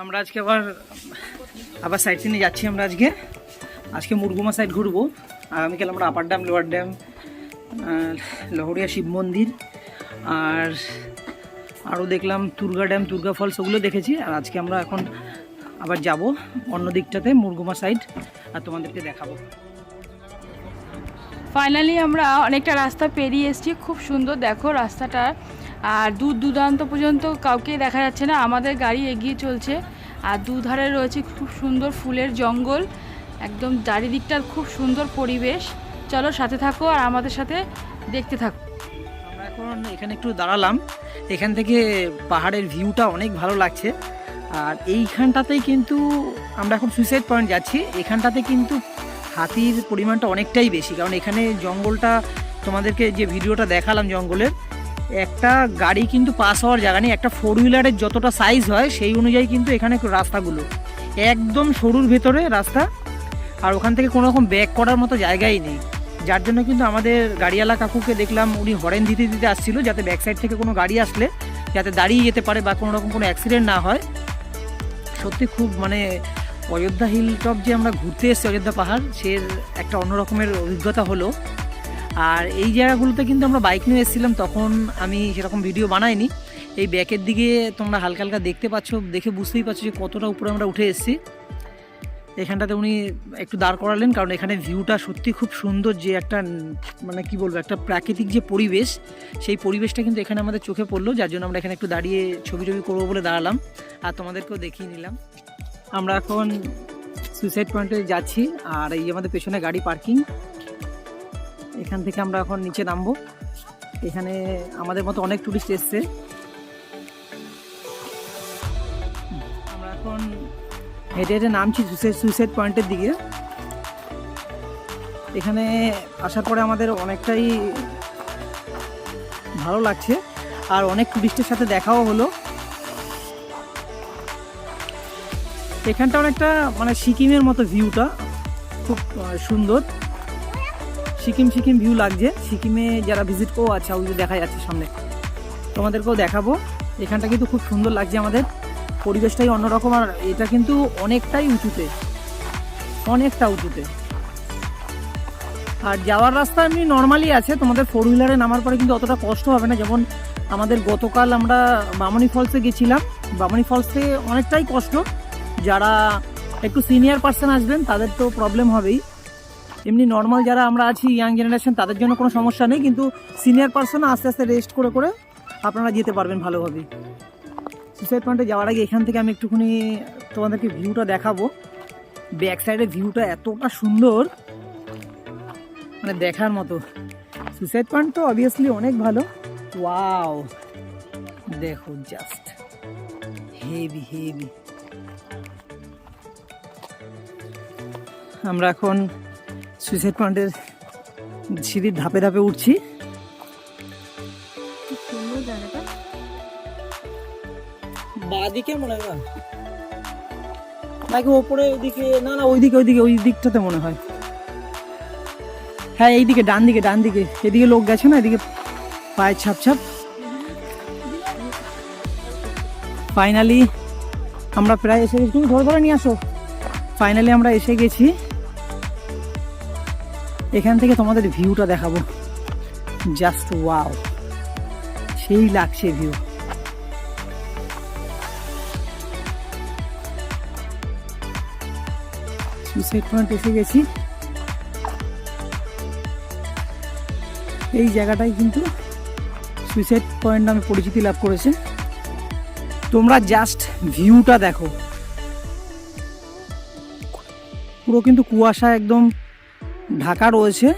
আমরা আজকে আবার আবার সাইড সিনে যাচ্ছি আমরা আজকে। আজকে মুরগুমা সাইড ঘুরবো। আগামীকাল আমরা upper dam, lower dam Lahariya Shiv মন্দির, আর আরও দেখলাম তুর্গা ড্যাম তুর্গা ফলস, ওগুলো দেখেছি। আর আজকে আমরা এখন আবার যাব অন্য দিকটাতে, মুরগুমা সাইড আর তোমাদেরকে দেখাবো। ফাইনালি আমরা অনেকটা রাস্তা পেরিয়ে এসেছি। খুব সুন্দর, দেখো রাস্তাটা। আর দূর দূরান্ত পর্যন্ত কাউকে দেখা যাচ্ছে না। আমাদের গাড়ি এগিয়ে চলছে। আর দুধারে রয়েছে খুব সুন্দর ফুলের জঙ্গল। একদম চারিদিকটার খুব সুন্দর পরিবেশ। চলো সাথে থাকো আর আমাদের সাথে দেখতে থাকো। আমরা এখন এখানে একটু দাঁড়ালাম। এখান থেকে পাহাড়ের ভিউটা অনেক ভালো লাগছে। আর এইখানটাতেই কিন্তু আমরা এখন সুইসাইড পয়েন্ট যাচ্ছি। এখানটাতে কিন্তু হাতির পরিমাণটা অনেকটাই বেশি। কারণ এখানে জঙ্গলটা তোমাদেরকে যে ভিডিওটা দেখালাম জঙ্গলের একটা গাড়ি কিন্তু পাস হওয়ার জায়গা নেই, একটা ফোর হুইলারের যতটা সাইজ হয়, সেই অনুযায়ী কিন্তু এখানে রাস্তাগুলো। একদম সরুর ভেতরে রাস্তা, আর ওখান থেকে কোনো রকম ব্যাক করার মতো জায়গাই নেই। যার জন্য কিন্তু আমাদের গাড়িওয়ালা কাকুকে দেখলাম, উনি হরেন দিতে দিতে আসছিল, যাতে ব্যাক সাইড থেকে কোনো গাড়ি আসলে, যাতে দাঁড়িয়ে যেতে পারে বা কোনো রকম কোনো অ্যাক্সিডেন্ট না হয়। সত্যি খুব মানে অযোধ্যা হিল টপ যে আমরা ঘুরতে এসেছি, অযোধ্যা পাহাড়, সে একটা অন্য রকমের অভিজ্ঞতা হলো। আর এই জায়গাগুলোতে কিন্তু আমরা বাইক নিয়ে এসেছিলাম, তখন আমি সেরকম ভিডিও বানাইনি। এই ব্যাকের দিকে তোমরা হালকা হালকা দেখতে পাচ্ছ, দেখে বুঝতেই পারছ যে কতটা উপরে আমরা উঠে এসেছি। এখানটাতে উনি একটু দাঁড় করালেন, কারণ এখানে ভিউটা সত্যি খুব সুন্দর যে একটা মানে কি বলব, একটা প্রাকৃতিক যে পরিবেশ, সেই পরিবেশটা কিন্তু এখানে আমাদের চোখে পড়ল, যার জন্য আমরা এখানে একটু দাঁড়িয়ে ছবি টবি করব বলে দাঁড়ালাম। আর তোমাদেরকেও দেখিয়ে নিলাম। আমরা এখন সুইসাইড পয়েন্টে যাচ্ছি, আর এই আমাদের পেছনে গাড়ি পার্কিং এখান থেকে আমরা এখন নিচে নামবো। এখানে আমাদের মতো অনেক টুরিস্ট এসছে। আমরা এখন হেঁটে হেঁটে নামছি সুইসাইড সুইসাইড পয়েন্টের দিকে। এখানে আসার পরে আমাদের অনেকটাই ভালো লাগছে। আর অনেক টুরিস্টের সাথে দেখাও হলো। এখানটা অনেকটা মানে সিকিমের মতো ভিউটা খুব সুন্দর। সিকিম সিকিম ভিউ লাগছে। সিকিমে যারা ভিজিট করো আচ্ছা ওই দেখা যাচ্ছে সামনে। তোমাদেরকেও দেখাবো। এখানটা কিন্তু খুব সুন্দর লাগছে আমাদের। পরিবেশটাই অন্যরকম আর এটা কিন্তু অনেকটাই উঁচুতে। অনেকটা উঁচুতে। আর যাওয়ার রাস্তা এমনি নর্মালি আছে। তোমাদের ফোর হুইলারে নামার পরে কিন্তু অতটা কষ্ট হবে না। যেমন আমাদের গতকাল আমরা বামনি ফলসে গেছিলাম। বামনি ফলসে অনেকটাই কষ্ট। যারা একটু সিনিয়র পার্সন আসবেন, তাদের তো প্রবলেম হবেই। এমনি নর্মাল যারা আমরা আছি ইয়াং জেনারেশন তাদের জন্য কোনো সমস্যা নেই, কিন্তু সিনিয়র পার্সন আস্তে আস্তে রেস্ট করে করে আপনারা যেতে পারবেন ভালোভাবে। সুসাইড পয়েন্টে যাওয়ার আগে এখান থেকে আমি একটুখানি তোমাদেরকে ভিউটা দেখাবো। ব্যাক সাইডের ভিউটা এতটা সুন্দর মানে দেখার মতো। সুসাইড পয়েন্ট তো অবভিয়াসলি অনেক ভালো। ওয়াও দেখো জাস্ট হেভি হেভি আমরা এখন সুইসাইড পয়েন্টের সিঁড়ির ধাপে ধাপে উঠছি। বাদিকে মনে হয়। নাকি ওপরে ওইদিকে না না ওইদিকে ওইদিকে ওই দিকটাতে মনে হয়। হ্যাঁ এইদিকে ডান দিকে ডান দিকে এদিকে লোক গেছে না এদিকে পায়ের ছাপ ছাপ। ফাইনালি আমরা প্রায় এসে গেছি। তুমি ধরে ধরে নিয়ে আসো। ফাইনালি আমরা এসে গেছি। এখান থেকে তোমাদের ভিউটা দেখাবো। জাস্ট ওয়াও সেই লাগছে ভিউ। সুইসাইড পয়েন্ট এসে গেছি। এই জায়গাটাই কিন্তু সুইসাইড পয়েন্ট নামে পরিচিতি লাভ করেছে। তোমরা জাস্ট ভিউটা দেখো। পুরো কিন্তু কুয়াশা একদম ঢাকা রয়েছে।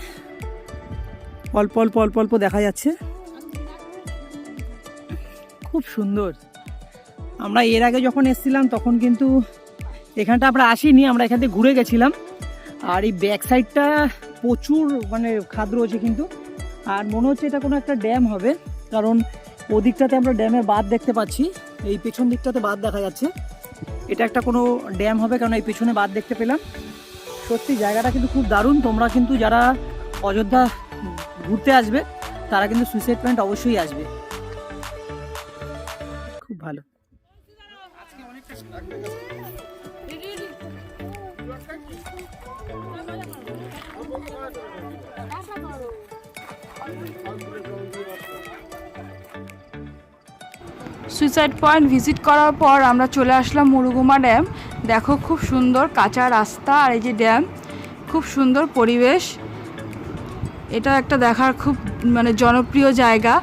অল্প অল্প অল্প অল্প দেখা যাচ্ছে। খুব সুন্দর। আমরা এর আগে যখন এসেছিলাম, তখন কিন্তু এখানটা আমরা আসিনি, আমরা এখান থেকে ঘুরে গেছিলাম। আর এই ব্যাক সাইডটা প্রচুর মানে খাদ রয়েছে কিন্তু। আর মনে হচ্ছে এটা কোনো একটা ড্যাম হবে, কারণ ওদিকটাতে আমরা ড্যামের বাঁধ দেখতে পাচ্ছি। এই পেছন দিকটাতে বাঁধ দেখা যাচ্ছে। এটা একটা কোনো ড্যাম হবে, কারণ এই পেছনে বাঁধ দেখতে পেলাম। সত্যি জায়গাটা কিন্তু খুব দারুণ। তোমরা কিন্তু যারা অযোধ্যা ঘুরতে আসবে, তারা কিন্তু সুইসাইড পয়েন্ট অবশ্যই আসবে। খুব ভালো। সুইসাইড পয়েন্ট ভিজিট করার পর আমরা চলে আসলাম মুরুগুমা ড্যাম দেখো খুব সুন্দর কাঁচা রাস্তা আর এই যে ড্যাম খুব সুন্দর পরিবেশ। এটা একটা দেখার খুব মানে জনপ্রিয় জায়গা।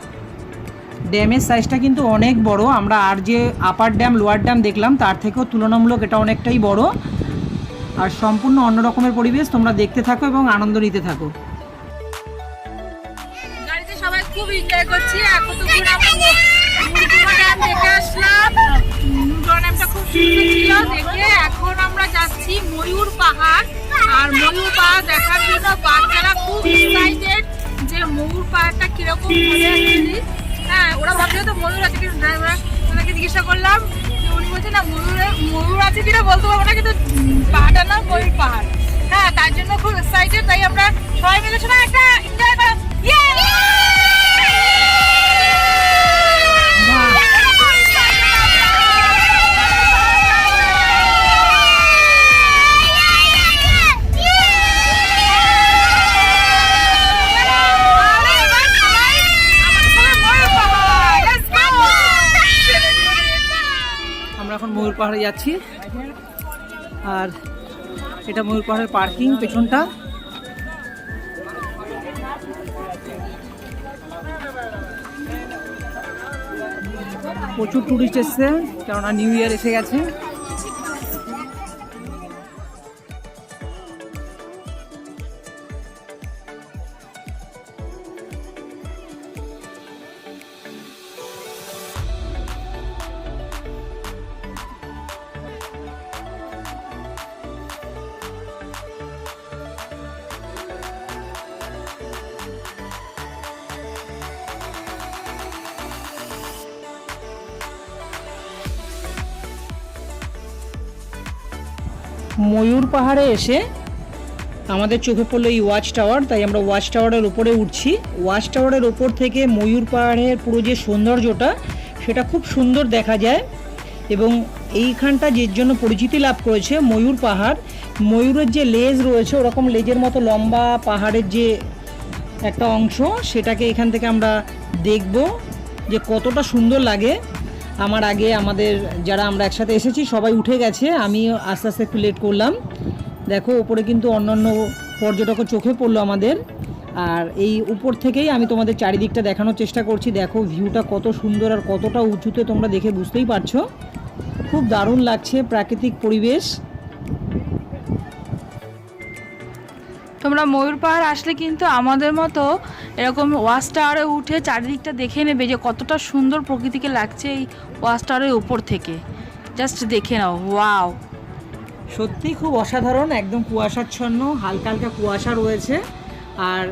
ড্যামের সাইজটা কিন্তু অনেক বড়। আমরা আর যে আপার ড্যাম লোয়ার ড্যাম দেখলাম তার থেকেও তুলনামূলক এটা অনেকটাই বড়। আর সম্পূর্ণ অন্য রকমের পরিবেশ। তোমরা দেখতে থাকো এবং আনন্দ নিতে থাকো। গাড়িতে সবাই খুব এনজয় করছি। এখন তো ঘুরে আমরা মুরগুমা ড্যাম দেখে আসলাম। এখন আমরা যাচ্ছি ময়ূর পাহাড়। আর ময়ূর পাহাড় দেখার জন্য বাচ্চারা খুব এক্সাইটেড যে ময়ূর পাহাড়টা কীরকম হ্যাঁ ওরা ভাবছিল তো ময়ূর আছে কিন্তু ড্রাইভার ওনাকে জিজ্ঞাসা করলাম উনি বলছে না ময়ূর ময়ূর আছে কিনা বলতে পারব না কিন্তু উম, পাহাড়টার নাম ময়ূর পাহাড়। হ্যাঁ তার জন্য খুব এক্সাইটেড তাই আমরা সবাই মিলে শোনা একটা এনজয় করো ময়ূর পাহাড়ে যাচ্ছি। আর এটা ময়ূর পাহাড়ের পার্কিং পেছনটা। প্রচুর টুরিস্ট এসছে, কেননা নিউ ইয়ার এসে গেছে। ময়ূর পাহাড়ে এসে আমাদের চোখে পড়ল এই ওয়াচ টাওয়ার তাই আমরা ওয়াচ টাওয়ারের উপরে উঠছি। ওয়াচ টাওয়ারের ওপর থেকে ময়ূর পাহাড়ের পুরো যে সৌন্দর্যটা, সেটা খুব সুন্দর দেখা যায়। এবং এইখানটা যে জন্য পরিচিতি লাভ করেছে ময়ূর পাহাড়, ময়ূরের যে লেজ রয়েছে, ওরকম লেজের মতো লম্বা পাহাড়ের যে একটা অংশ, সেটাকে এখান থেকে আমরা দেখব যে কতটা সুন্দর লাগে। আমার আগে আমাদের যারা আমরা একসাথে এসেছি, সবাই উঠে গেছে। আমি আস্তে আস্তে একটু লেট করলাম। দেখো ওপরে কিন্তু অন্যান্য পর্যটকও চোখে পড়ল আমাদের। আর এই উপর থেকেই আমি তোমাদের চারিদিকটা দেখানোর চেষ্টা করছি। দেখো ভিউটা কত সুন্দর আর কতটা উঁচুতে তোমরা দেখে বুঝতেই পারছ। খুব দারুণ লাগছে প্রাকৃতিক পরিবেশ। তোমরা ময়ূর পাহাড় আসলে কিন্তু আমাদের মতো এরকম ওয়াচ টাওয়ারে উঠে চারিদিকটা দেখে নেবে যে কতটা সুন্দর প্রকৃতিকে লাগছে এই ওয়াচ টাওয়ারের উপর থেকে। জাস্ট দেখে নাও ওয়াও সত্যি খুব অসাধারণ, একদম কুয়াশাচ্ছন্ন, হালকা হালকা কুয়াশা রয়েছে, আর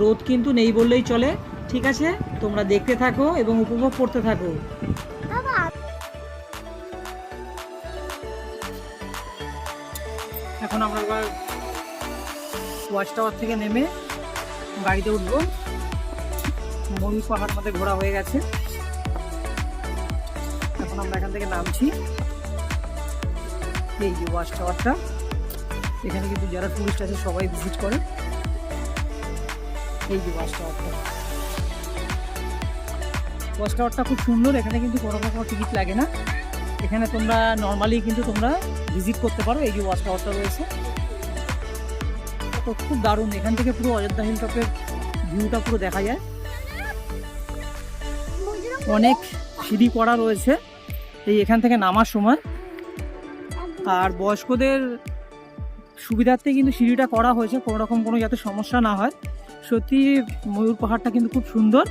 রোদ কিন্তু নেই বললেই চলে। ঠিক আছে, তোমরা দেখতে থাকো এবং উপভোগ করতে থাকো। এখন আমরা ওয়াচ টাওয়ার থেকে নেমে গাড়িতে উঠবো। ময়ূর পাহাড় মধ্যে ঘোরা হয়ে গেছে। এখন আমরা এখান থেকে নামছি। এই যে ওয়াচ টাওয়ারটা এখানে কিন্তু যারা টুরিস্ট আছে, সবাই ভিজিট করে। এই যে ওয়াচ টাওয়ারটা ওয়াচ টাওয়ারটা খুব সুন্দর, এখানে কিন্তু কোনো রকম টিকিট লাগে না। এখানে তোমরা নর্মালি কিন্তু তোমরা ভিজিট করতে পারো, এই যে ওয়াচ টাওয়ারটা রয়েছে। তো খুব দারুণ। এখান থেকে পুরো অযোধ্যা হিল টপের ভিউটা পুরো দেখা যায়। অনেক সিঁড়ি পড়া রয়েছে এই এখান থেকে নামার সময়। আর বয়স্কদের সুবিধার্থে কিন্তু সিঁড়িটা করা হয়েছে কোনো রকম কোনো যাতে সমস্যা না হয়। সত্যি ময়ূর পাহাড়টা কিন্তু খুব সুন্দর।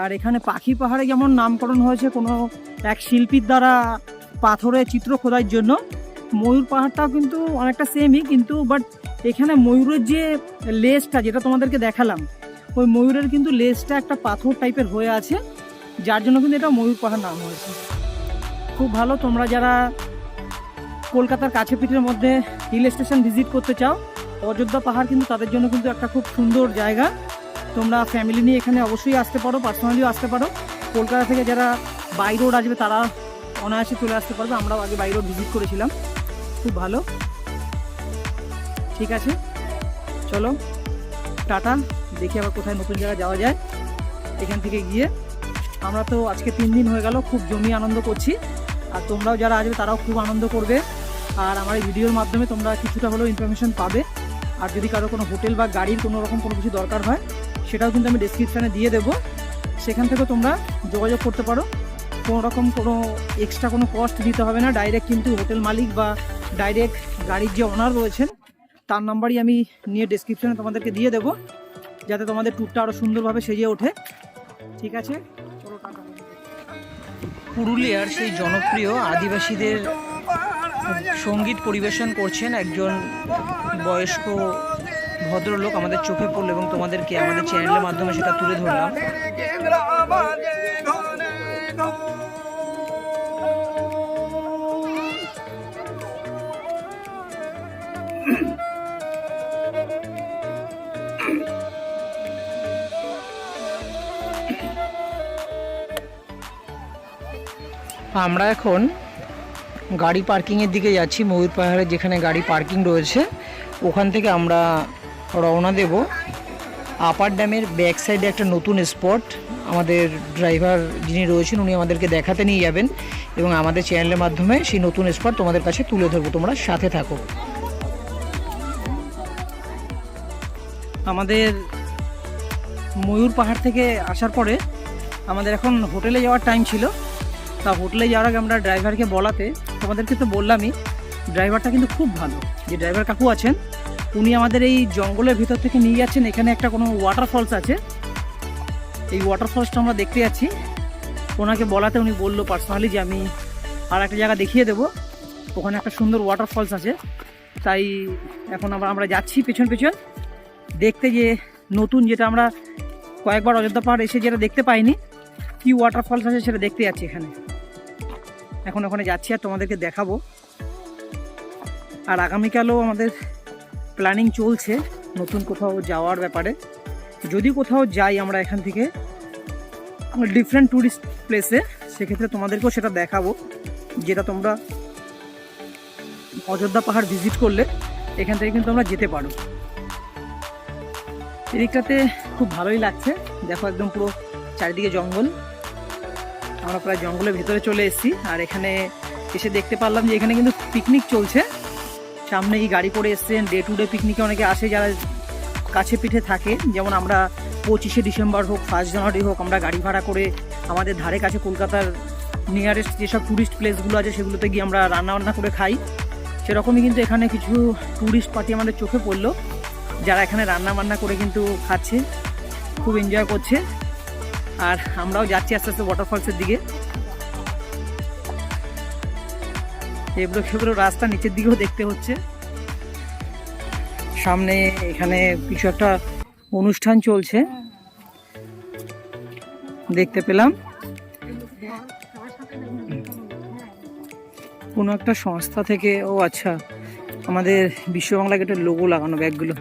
আর এখানে পাখি পাহাড়ে যেমন নামকরণ হয়েছে কোনো এক শিল্পীর দ্বারা পাথরে চিত্র খোদার জন্য ময়ূর পাহাড়টাও কিন্তু অনেকটা সেমই কিন্তু বাট এখানে ময়ূরের যে লেজটা যেটা তোমাদেরকে দেখালাম, ওই ময়ূরের কিন্তু লেজটা একটা পাথর টাইপের হয়ে আছে, যার জন্য কিন্তু এটা ময়ূর পাহাড় নাম হয়েছে। খুব ভালো, তোমরা যারা কলকাতার কাছে পিঠের মধ্যে হিল স্টেশন ভিজিট করতে চাও, অযোধ্যা পাহাড় কিন্তু তাদের জন্য কিন্তু একটা খুব সুন্দর জায়গা। তোমরা ফ্যামিলি নিয়ে এখানে অবশ্যই আসতে পারো পার্সোনালিও আসতে পারো। কলকাতা থেকে যারা বাই আসবে তারা অনায়াসে চলে আসতে পারবে, আমরাও আগে বাইরেও ভিজিট করেছিলাম। খুব ভালো। ঠিক আছে, চলো, টাটা, দেখি আবার কোথায় নতুন জায়গায় যাওয়া যায়। এখান থেকে গিয়ে, আমরা তো আজকে তিন দিন হয়ে গেল, খুব জমি আনন্দ করছি। আর তোমরাও যারা আসবে, তারাও খুব আনন্দ করবে। আর আমার এই ভিডিওর মাধ্যমে তোমরা কিছুটা হলেও ইনফরমেশন পাবে। আর যদি কারও কোনো হোটেল বা গাড়ির কোনো রকম কোনো কিছু দরকার হয়, সেটাও কিন্তু আমি ডিসক্রিপশানে দিয়ে দেবো। সেখান থেকে তোমরা যোগাযোগ করতে পারো। কোনো রকম কোনো এক্সট্রা কোনো কস্ট দিতে হবে না। ডাইরেক্ট কিন্তু হোটেল মালিক বা ডাইরেক্ট গাড়ির যে ওনার রয়েছেন, তার নাম্বারই আমি নিয়ে ডিসক্রিপশনে তোমাদেরকে দিয়ে দেবো, যাতে তোমাদের ট্যুরটা আরও সুন্দরভাবে সেজে ওঠে। ঠিক আছে? পুরুলিয়ার সেই জনপ্রিয় আদিবাসীদের সংগীত পরিবেশন করছেন একজন বয়স্ক ভদ্রলোক। আমাদের চোখে পড়ল এবং তোমাদেরকে আমাদের চ্যানেলের মাধ্যমে সেটা তুলে ধরলাম। আমরা এখন গাড়ি পার্কিংয়ের দিকে যাচ্ছি, ময়ূর পাহাড়ে যেখানে গাড়ি পার্কিং রয়েছে। ওখান থেকে আমরা রওনা দেব। আপার ড্যামের ব্যাক সাইডে একটা নতুন স্পট। আমাদের ড্রাইভার যিনি রয়েছেন, উনি আমাদেরকে দেখাতে নিয়ে যাবেন এবং আমাদের চ্যানেলের মাধ্যমে সেই নতুন স্পট তোমাদের কাছে তুলে ধরবো। তোমরা সাথে থাকো। আমাদের ময়ূর পাহাড় থেকে আসার পরে আমাদের এখন হোটেলে যাওয়ার টাইম ছিল। তা হোটেলে যাওয়ার আগে আমরা ড্রাইভারকে বলাতে, তোমাদেরকে তো বললামই, ড্রাইভারটা কিন্তু খুব ভালো। যে ড্রাইভার কাকু আছেন, উনি আমাদের এই জঙ্গলের ভিতর থেকে নিয়ে যাচ্ছেন। এখানে একটা কোনো ওয়াটারফলস আছে। এই ওয়াটারফলসটা আমরা দেখতে যাচ্ছি। ওনাকে বলাতে উনি বলল পার্সোনালি যে আমি আর একটা জায়গা দেখিয়ে দেবো। ওখানে একটা সুন্দর ওয়াটারফলস আছে। তাই এখন আমরা আমরা যাচ্ছি পেছন পেছন। দেখতে যে নতুন যেটা আমরা কয়েকবার অযোধ্যা পাহাড় এসে যেটা দেখতে পাইনি, কি ওয়াটারফলস আছে সেটা দেখতে যাচ্ছি এখানে। এখন ওখানে যাচ্ছি আর তোমাদেরকে দেখাবো। আর আগামীকালও আমাদের প্ল্যানিং চলছে নতুন কোথাও যাওয়ার ব্যাপারে। যদি কোথাও যাই আমরা এখান থেকে ডিফারেন্ট ট্যুরিস্ট প্লেসে সেক্ষেত্রে তোমাদেরকেও সেটা দেখাবো। যেটা তোমরা অযোধ্যা পাহাড় ভিজিট করলে, এখান থেকে কিন্তু আমরা যেতে পারো। এদিকটাতে খুব ভালোই লাগছে। দেখো একদম পুরো চারিদিকে জঙ্গল। আমরা প্রায় জঙ্গলের ভেতরে চলে এসেছি। আর এখানে এসে দেখতে পারলাম যে এখানে কিন্তু পিকনিক চলছে। সামনে এই গাড়ি করে এসছেন ডে টু ডে পিকনিকে অনেকে আসে, যারা কাছে পিঠে থাকে। যেমন আমরা পঁচিশে ডিসেম্বর হোক ফার্স্ট জানুয়ারি হোক, আমরা গাড়ি ভাড়া করে আমাদের ধারে কাছে কলকাতার নিয়ারেস্ট যেসব ট্যুরিস্ট প্লেসগুলো আছে, সেগুলোতে গিয়ে আমরা রান্না বান্না করে খাই। সেরকমই কিন্তু এখানে কিছু ট্যুরিস্ট পার্টি আমাদের চোখে পড়ল। যারা এখানে রান্না বান্না করে কিন্তু খাচ্ছে, খুব এনজয় করছে। আর আমরাও যাচ্ছি আস্তে আস্তে ওয়াটারফলসের দিকে। এবড়ো খেবড়ো রাস্তা নিচের দিকেও দেখতে হচ্ছে। সামনে এখানে কিছু একটা অনুষ্ঠান চলছে। দেখতে পেলাম। কোনো একটা সংস্থা থেকে, ও আচ্ছা আমাদের বিশ্ব বাংলা গেটের লোগো লাগানো ব্যাগগুলো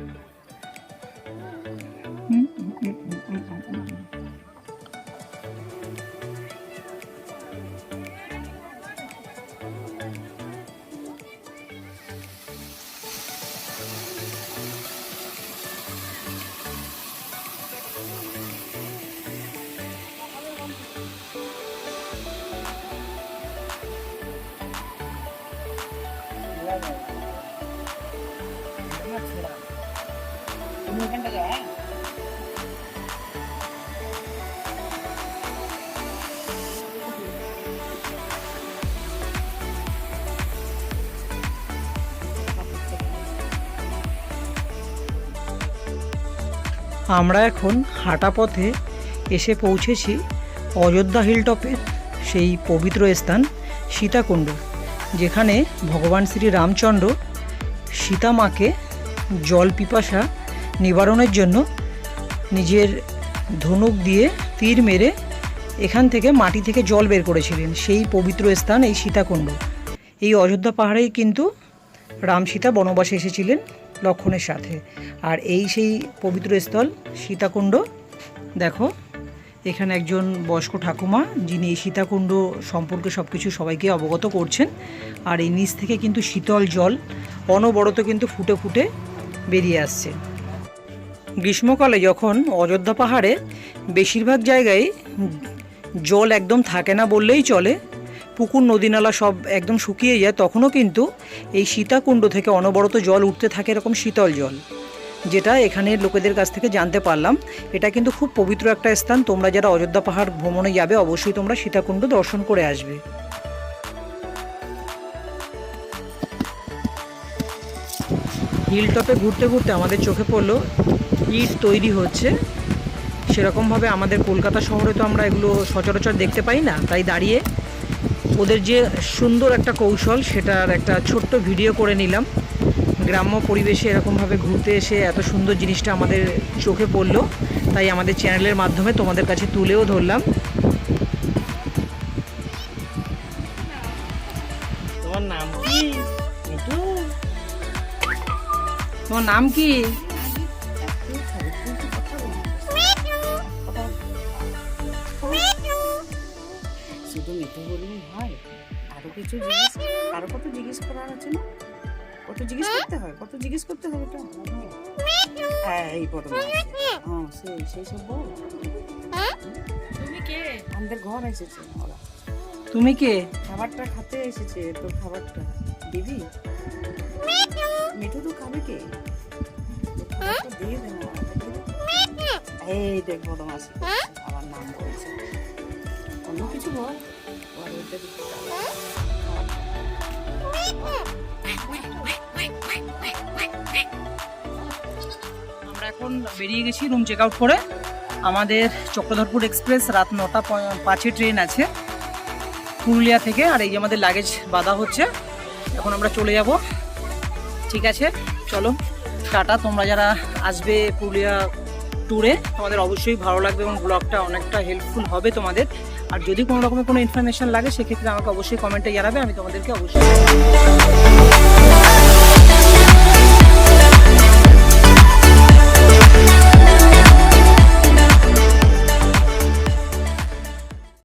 আমরা এখন হাঁটা পথে এসে পৌঁছেছি অযোধ্যা হিলটপের সেই পবিত্র স্থান সীতাকুণ্ড, যেখানে ভগবান শ্রী রামচন্দ্র সীতা মাকে জল পিপাসা নিবারণের জন্য নিজের ধনুক দিয়ে তীর মেরে এখান থেকে মাটি থেকে জল বের করেছিলেন। সেই পবিত্র স্থান এই সীতাকুণ্ড। এই অযোধ্যা পাহাড়েই কিন্তু রাম সীতা বনবাসে এসেছিলেন। লক্ষণের সাথে। আর এই সেই পবিত্র স্থল, সীতাকুণ্ড, দেখো, এখানে একজন বয়স্ক ঠাকুমা, যিনি এই সীতাকুণ্ড সম্পর্কে সব কিছু সবাইকে অবগত করছেন। আর এই নিচ থেকে কিন্তু শীতল জল, অনবরত কিন্তু ফুটে ফুটে বেরিয়ে আসছে। গ্রীষ্মকালে যখন অযোধ্যা পাহাড়ে, বেশিরভাগ জায়গায় জল একদম থাকে না বললেই চলে পুকুর নদী নালা সব একদম শুকিয়ে যায়, তখনও কিন্তু এই সীতাকুণ্ড থেকে অনবরত জল উঠতে থাকে এরকম শীতল জল। যেটা এখানের লোকেদের কাছ থেকে জানতে পারলাম। এটা কিন্তু খুব পবিত্র একটা স্থান। তোমরা যারা অযোধ্যা পাহাড় ভ্রমণে যাবে, অবশ্যই তোমরা সীতাকুণ্ড দর্শন করে আসবে। হিল টপে ঘুরতে ঘুরতে আমাদের চোখে পড়ল, ইট তৈরি হচ্ছে। সেরকমভাবে আমাদের কলকাতা শহরে তো আমরা এগুলো সচরাচর দেখতে পাই না। তাই দাঁড়িয়ে ওদের যে সুন্দর একটা কৌশল সেটার একটা ছোট্ট ভিডিও করে নিলাম। গ্রাম্য পরিবেশে এরকমভাবে ঘুরতে এসে এত সুন্দর জিনিসটা আমাদের চোখে পড়ল তাই আমাদের চ্যানেলের মাধ্যমে তোমাদের কাছে তুলেও ধরলাম। তোমার নাম কি? তোমার নাম কি? কিছু জিজ্ঞেস আরও কত জিজ্ঞেস করার আছে না? কত জিজ্ঞেস করতে হয়? কত জিজ্ঞেস করতে হবে তো হ্যাঁ এই প্রথম হ্যাঁ সেই সেই সব বল তুমি কে? আমাদের ঘর এসেছে ওরা তুমি কে? খাবারটা খেতে এসেছে তো খাবারটা। দিবি মিঠু। তো খাবে কে? তো দিয়ে। এই দেখ বদম আসি আমার নাম বলছে। অন্য কিছু বল। ওইটা। আমরা এখন বেরিয়ে গেছি রুম চেক আউট করে। আমাদের চক্রধরপুর এক্সপ্রেস রাত নটা পাঁচে ট্রেন আছে। পুরুলিয়া থেকে, আর এই যে আমাদের লাগেজ বাঁধা হচ্ছে। এখন আমরা চলে যাব। ঠিক আছে, চলো। টাটা, তোমরা যারা আসবে পুরুলিয়া ট্যুরে তোমাদের অবশ্যই ভালো লাগবে এবং ব্লগটা অনেকটা হেল্পফুল হবে তোমাদের। আর যদি কোনো রকমের কোনো ইনফরমেশন লাগে, সেক্ষেত্রে আমাকে অবশ্যই কমেন্টে জানাবে, আমি তোমাদেরকে অবশ্যই